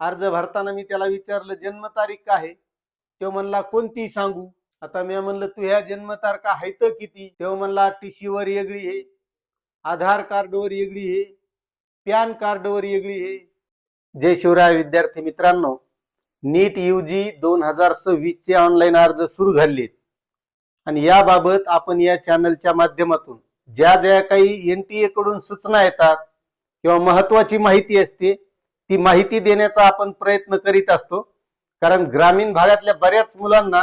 अर्ज भरताना मी त्याला विचारलं जन्मतारीख काय तो म्हणला कोणती सांगू? आता मी म्हणलं तू ह्या जन्मतारखा आहेत किती? तेव्हा म्हणला टीसी वर वेगळी आहे आधार कार्डवर वेगळी आहे पॅन कार्डवर वेगळी आहे. जय शिवराय विद्यार्थी मित्रांनो नीट यू जी दोन हजार सव्वीस चे ऑनलाईन अर्ज सुरू झाले आणि याबाबत आपण या चॅनलच्या माध्यमातून ज्या ज्या काही एनटीए कडून सूचना येतात किंवा महत्वाची माहिती असते ती माहिती देण्याचा आपण प्रयत्न करीत असतो. कारण ग्रामीण भागातल्या बऱ्याच मुलांना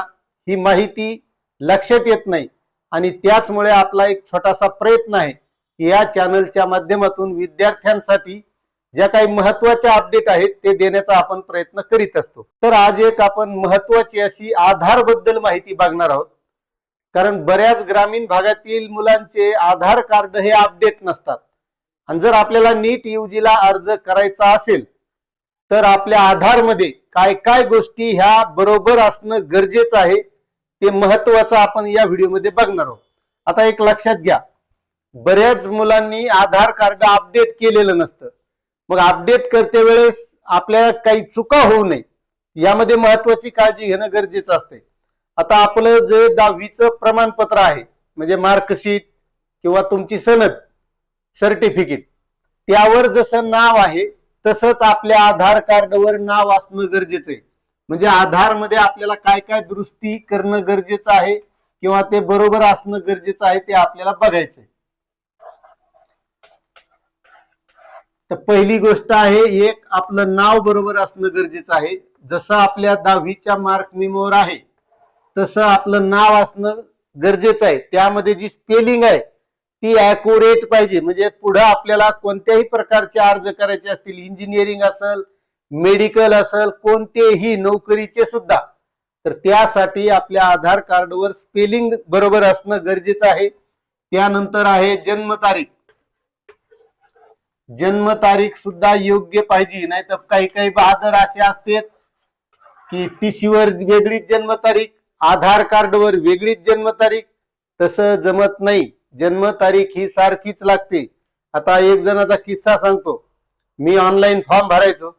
ही माहिती लक्षात येत नाही. आणि त्याचमुळे आपला एक छोटासा प्रयत्न आहे की या चॅनलच्या माध्यमातून विद्यार्थ्यांसाठी ज्या काही महत्त्वाच्या अपडेट आहेत ते देण्याचा आपण प्रयत्न करीत असतो. तर आज एक आपण महत्वाची अशी आधारबद्दल माहिती बघणार आहोत. कारण बऱ्याच ग्रामीण भागातील मुलांचे आधार कार्ड हे अपडेट नसतात. आणि जर आपल्याला नीट ला अर्ज करायचा असेल तर आपल्या आधारमध्ये काय काय गोष्टी ह्या बरोबर असणं गरजेचं आहे ते महत्वाचं आपण या व्हिडिओमध्ये बघणार आहोत. आता एक लक्षात घ्या. बऱ्याच मुलांनी आधार कार्ड अपडेट केलेलं नसतं. मग अपडेट करते वेळेस आपल्या काही चुका होऊ नये यामध्ये महत्वाची काळजी घेणं गरजेचं असते आता आपलं जे दहावीचं प्रमाणपत्र आहे म्हणजे मार्कशीट किंवा तुमची सनद सर्टिफिकेट त्यावर जसं नाव आहे तसंच आपल्या आधार कार्डवर नाव असणं गरजेचं आहे. म्हणजे आधारमध्ये आपल्याला काय काय दुरुस्ती करणं गरजेचं आहे किंवा ते बरोबर असणं गरजेचं आहे ते आपल्याला बघायचंय. तर पहिली गोष्ट आहे एक आपलं नाव बरोबर असणं गरजेचं आहे. जसं आपल्या दहावीच्या मार्क मिमोवर आहे तसं आपलं नाव असणं गरजेचं आहे. त्यामध्ये जी स्पेलिंग आहे ती अॅक्युरेट पाहिजे. म्हणजे पुढे आपल्याला कोणत्याही प्रकारचे अर्ज करायचे असतील इंजिनिअरिंग असेल मेडिकल असेल कोणतेही नोकरीचे सुद्धा. तर त्यासाठी आपल्या आधार कार्डवर स्पेलिंग बरोबर असणं गरजेचं आहे. त्यानंतर आहे जन्मतारीख. जन्मतारीख सुद्धा योग्य पाहिजे. नाही तर काही काही बहादर असे असतात की टीसीवर वेगळीच जन्मतारीख आधार कार्डवर वेगळीच जन्मतारीख तसं जमत नाही. जन्मतारीख ही सारखीच लागते. आता एक जणाचा किस्सा सांगतो. मी ऑनलाईन फॉर्म भरायचो.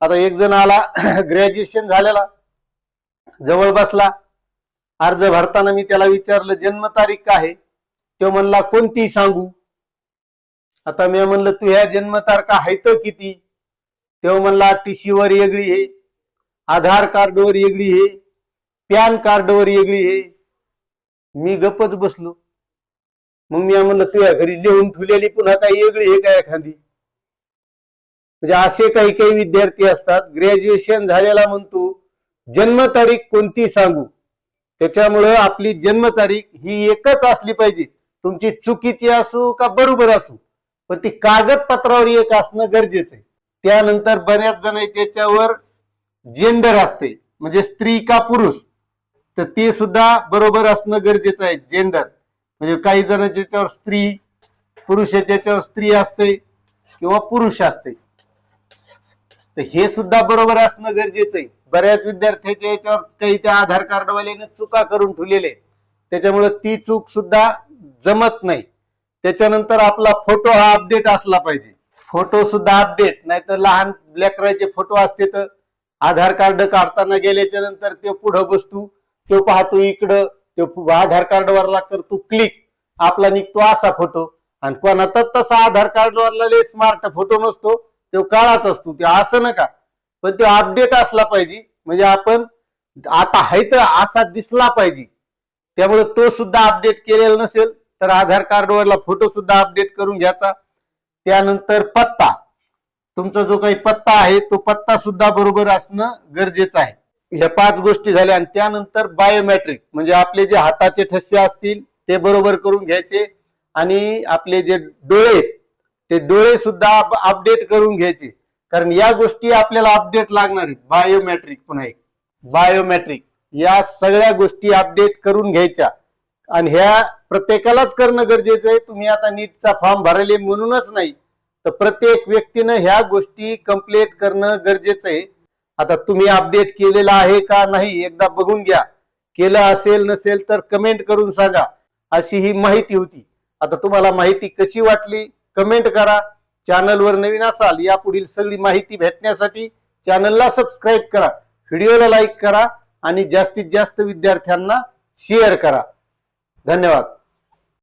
आता एक जण आला ग्रॅज्युएशन झालेला. जवळ बसला. अर्ज भरताना मी त्याला विचारलं जन्मतारीख काय आहे? तो म्हणला कोणती सांगू? आता मी म्हणलं तू ह्या जन्मतारखा आहेत किती? तेव्हा म्हणला टीसीवर येगळी वेगळी आहे. आधार कार्डवर वेगळी आहे. पॅन कार्डवर वेगळी आहे. मी गपच बसलो. मग मी म्हणलं तुझ्या घरी लिहून ठेवलेली पुन्हा काही वेगळी हे काय एखादी? म्हणजे असे काही काही विद्यार्थी असतात ग्रॅज्युएशन झालेला म्हणतो जन्मतारीख कोणती सांगू? त्याच्यामुळं आपली जन्मतारीख ही एकच असली पाहिजे. तुमची चुकीची असू का बरोबर असू पण ती कागदपत्रावर एक असणं गरजेचं आहे. त्यानंतर बऱ्याच जण त्याच्यावर जेंडर असते म्हणजे स्त्री का पुरुष तर ते सुद्धा बरोबर असणं गरजेचं आहे जेंडर म्हणजे काही जण ज्याच्यावर स्त्री पुरुष याच्यावर स्त्री असते किंवा पुरुष असते. तर हे सुद्धा बरोबर असणं गरजेचं आहे. बऱ्याच विद्यार्थ्याच्या याच्यावर काही त्या आधार कार्डवाल्याने चुका करून ठेवलेले त्याच्यामुळे ती चूक सुद्धा जमत नाही. त्याच्यानंतर आपला फोटो हा अपडेट असला पाहिजे. फोटो सुद्धा अपडेट नाहीतर लहान लेकराचे फोटो असते तर आधार कार्ड काढताना गेल्याच्यानंतर ते पुढं बसतो तो पाहतो इकडं तो आधार कार्डवरला करतो क्लिक आपला निघतो असा फोटो आणि कोणाचा तसा आधार कार्डवरला स्मार्ट फोटो नसतो तो काळाच असतो. ते असं नका पण तो अपडेट असला पाहिजे. म्हणजे आपण आता हाय तर असा दिसला पाहिजे. त्यामुळे तो सुद्धा अपडेट केलेला नसेल तर आधार कार्डवरला फोटो सुद्धा अपडेट करून घ्यायचा. त्यानंतर पत्ता. तुमचा जो काही पत्ता आहे तो पत्ता सुद्धा बरोबर असणं गरजेचं आहे. ह्या पाच गोष्टी झाल्या आणि त्यानंतर बायोमॅट्रिक म्हणजे आपले जे हाताचे ठसे असतील ते बरोबर करून घ्यायचे आणि आपले जे डोळे ते डोळे सुद्धा अपडेट करून घ्यायचे. कारण या गोष्टी आपल्याला अपडेट लागणार आहेत. बायोमॅट्रिक पुन्हा एक. बायोमॅट्रिक या सगळ्या गोष्टी अपडेट करून घ्यायच्या. आणि ह्या प्रत्येकालाच करणं गरजेचं आहे. तुम्ही आता नीटचा फॉर्म भरले म्हणूनच नाही. तर प्रत्येक व्यक्तीनं ह्या गोष्टी कंप्लीट करणं गरजेचं आहे. आता तुम्ही अपडेट केलेला आहे का नाही एकदा बघून घ्या. केलं असेल नसेल तर कमेंट करून सांगा. अशी ही माहिती होती. आता तुम्हाला माहिती कशी वाटली? कमेंट करा. चॅनलवर नवीन असाल या पुढील सगळी माहिती भेटण्यासाठी चॅनलला सबस्क्राईब करा. व्हिडिओला लाईक करा आणि जास्तीत जास्त विद्यार्थ्यांना शेअर करा. धन्यवाद.